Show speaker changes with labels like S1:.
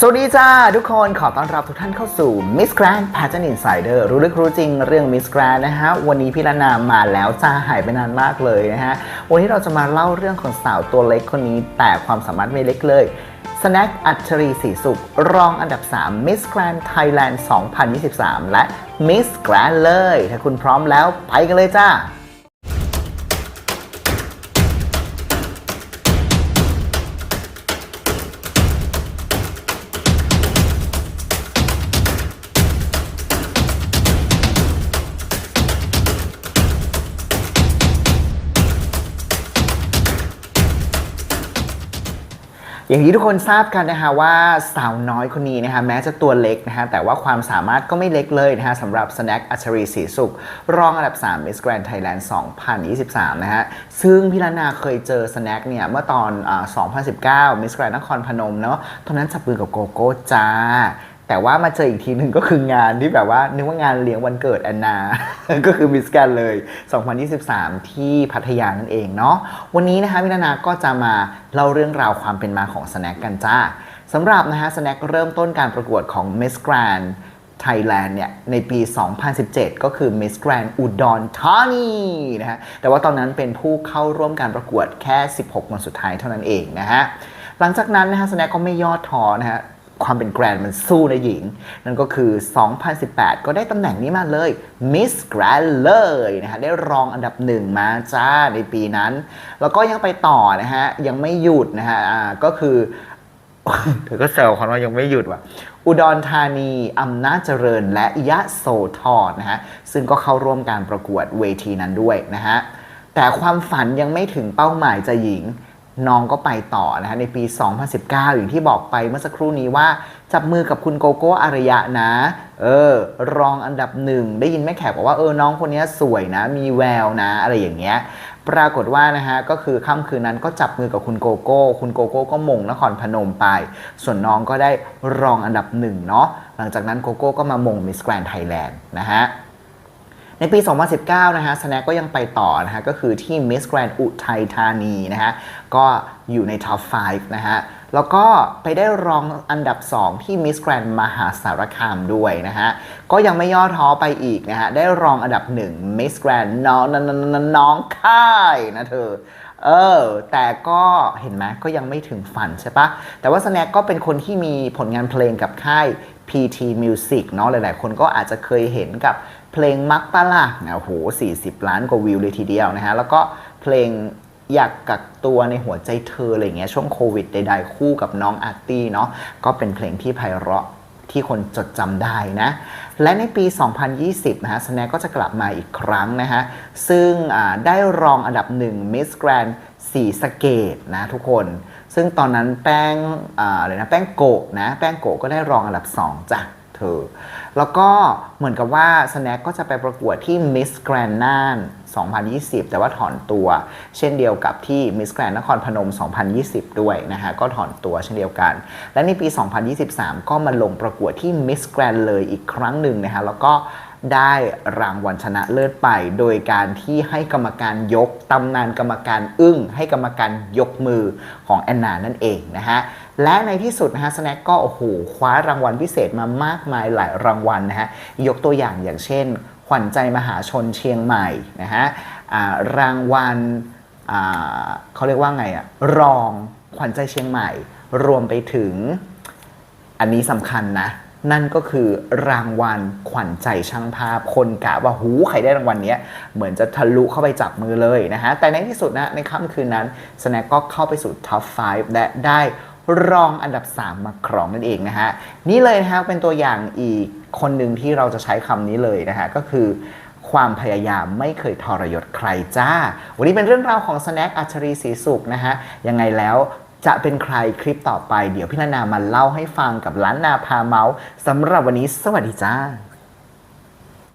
S1: สวัสดีจ้าทุกคนขอต้อนรับทุกท่านเข้าสู่ Miss Grand Pageant Insider รู้ลึกรู้จริงเรื่อง Miss Grand นะฮะ วันนี้พี่ละนามาแล้วจ้าหายไปนานมากเลยนะฮะ วันนี้เราจะมาเล่าเรื่องของสาวตัวเล็กคนนี้ แต่ความสามารถไม่เล็กเลยสแน็คอัจฉรีศรีสุข รองอันดับ 3 Miss Grand Thailand 2023 และ Miss Grand เลย ถ้าคุณพร้อมแล้วไปกันเลยจ้า อย่างที่ทุกคนทราบกันนะคะว่าสาวน้อยคนนี้นะคะแม้จะตัวเล็กนะคะแต่ว่าความสามารถก็ไม่เล็กเลยนะคะสำหรับสแน็คอัชรีศรีสุข รองอันดับ 3 Miss Grand Thailand 2023 นะฮะซึ่งพี่ลานาเคยเจอสแน็คเนี่ยเมื่อตอนอ2019 Miss Grand นครพนมเนาะตอนนั้นจับมือกับโกโก้จ้า แต่ว่ามาเจออีกทีหนึ่งก็คืองานที่แบบว่า นึกว่างานเลี้ยงวันเกิดแอนนา ก็คือมิสแกนเลย 2023 ที่พัทยานั่นเองเนาะวันนี้นะคะมินานาก็จะมาเล่าเรื่องราวความเป็นมาของสแน็คกันจ้าสำหรับนะฮะสแน็คเริ่มต้นการประกวดของ Miss Grand Thailand เนี่ยในปี 2017 ก็คือ Miss Grand อุดรธานีนะฮะแต่ว่าตอนนั้นเป็นผู้เข้าร่วมการประกวดแค่ 16 คนสุดท้ายเท่านั้นเองนะฮะหลังจากนั้นนะฮะสแน็คก็ไม่ย่อท้อนะฮะ ความเป็นแกรนด์มันสู้ในหญิง นั่นก็คือ 2018 ก็ได้ตำแหน่งนี้มาเลย Miss Grand เลยนะฮะได้รองอันดับหนึ่งมาจ้าในปีนั้น แล้วก็ยังไปต่อนะฮะ ยังไม่หยุดนะฮะอ่าก็คือเธอก็แซวเขาว่ายังไม่หยุดว่ะ อุดรธานี อำนาจเจริญและยะโสธรนะฮะ ซึ่งก็เข้าร่วมการประกวดเวทีนั้นด้วยนะฮะ แต่ความฝันยังไม่ถึงเป้าหมายจะหญิง น้องก็ไปต่อนะฮะในปี 2019 อย่างที่บอกไปเมื่อสักครู่นี้ว่า จับมือกับคุณโกโก้อารยะนะ เออ รองอันดับหนึ่ง ได้ยินแม่แขกบอกว่าเออน้องคนนี้สวยนะ มีแววนะ อะไรอย่างเงี้ยปรากฏว่านะฮะก็คือค่ำคืนนั้นก็จับมือกับคุณโกโก้ คุณโกโก้ก็มงนครพนมไป ส่วนน้องก็ได้รองอันดับหนึ่งเนาะหลังจากนั้นโกโก้ก็มามงมิสแกรนด์ไทยแลนด์นะฮะ ในปี 2019 นะฮะสแน็คก็ยังไปต่อนะฮะก็คือที่ Miss Grand อุทัยธานีนะฮะก็อยู่ในท็อป5นะฮะแล้วก็ไปได้รองอันดับ 2 ที่ Miss Grand มหาสารคามด้วยนะฮะก็ยังไม่ย่อท้อไปอีกนะฮะได้รองอันดับ 1 Miss Grand น้องน้องน้องน้องค่ายนะเธอเออ แต่ก็เห็นไหมก็ยังไม่ถึงฝันใช่ปะแต่ว่าสแน็คก็เป็นคนที่มีผลงานเพลงกับค่าย PT Music เนาะหลายๆ คนก็อาจจะเคยเห็นกับ เพลงมักปะล่ะนะโอ้โห 40 ล้านกว่าวิวเลยทีเดียวนะฮะ แล้วก็เพลงอยากกักตัวในหัวใจเธออะไรเงี้ยช่วงโควิดใดๆ คู่กับน้องอาร์ตี้เนาะก็เป็นเพลงที่ไพเราะที่คนจดจำได้นะ และในปี 2020 นะฮะสแนก็จะกลับมาอีกครั้งนะฮะ ซึ่งได้รองอันดับหนึ่ง Miss Grand สีสเกตนะทุกคน ซึ่งตอนนั้นแป้งอ่าอะไรนะแป้งโกะนะ แป้งโกะก็ได้รองอันดับ 2จ้ะ เธอ แล้วก็เหมือนกับว่าสแน็คก็จะไปประกวดที่ Miss Grand น่าน 2020 แต่ว่าถอนตัว เช่นเดียวกับที่ Miss Grand นครพนม 2020 ด้วยนะฮะ ก็ถอนตัวเช่นเดียวกัน และในปี 2023 ก็มาลงประกวดที่ Miss Grand เลยอีกครั้งหนึ่งนะฮะ แล้วก็ได้รางวัลชนะเลิศไป โดยการที่ให้กรรมการยกตำนานกรรมการอึ้ง ให้กรรมการยกมือของแอนนานั่นเองนะฮะ และในที่สุดนะฮะสแน็คก็โอ้โหคว้ารางวัลพิเศษมามากมายหลายรางวัลนะฮะยกตัวอย่างอย่างเช่น ขวัญใจมหาชนเชียงใหม่นะฮะรางวัลเขาเรียกว่าไงอะรองขวัญใจเชียงใหม่ รวมไปถึงอันนี้สำคัญนะ นั่นก็คือรางวัลขวัญใจช่างภาพ คนกะว่าหูใครได้รางวัลเนี้เหมือนจะทะลุเข้าไปจับมือเลยนะฮะ แต่ในที่สุดนะในค่ำคืนนั้นสแน็คก็เข้าไปสู่ท็อป 5 และได้ รองอันดับ 3 มาครองนั่นเองนะฮะนี่เลยนะฮะเป็นตัวอย่างอีกคนหนึ่งที่เราจะใช้คำนี้เลยนะฮะก็คือความพยายามไม่เคยทรยศใครจ้า วันนี้เป็นเรื่องราวของสแน็คอัจฉรีศรีสุขนะฮะยังไงแล้วจะเป็นใครคลิปต่อไป เดี๋ยวพี่นานามาเล่าให้ฟังกับล้านนาพาเมาส์สำหรับวันนี้สวัสดีจ้า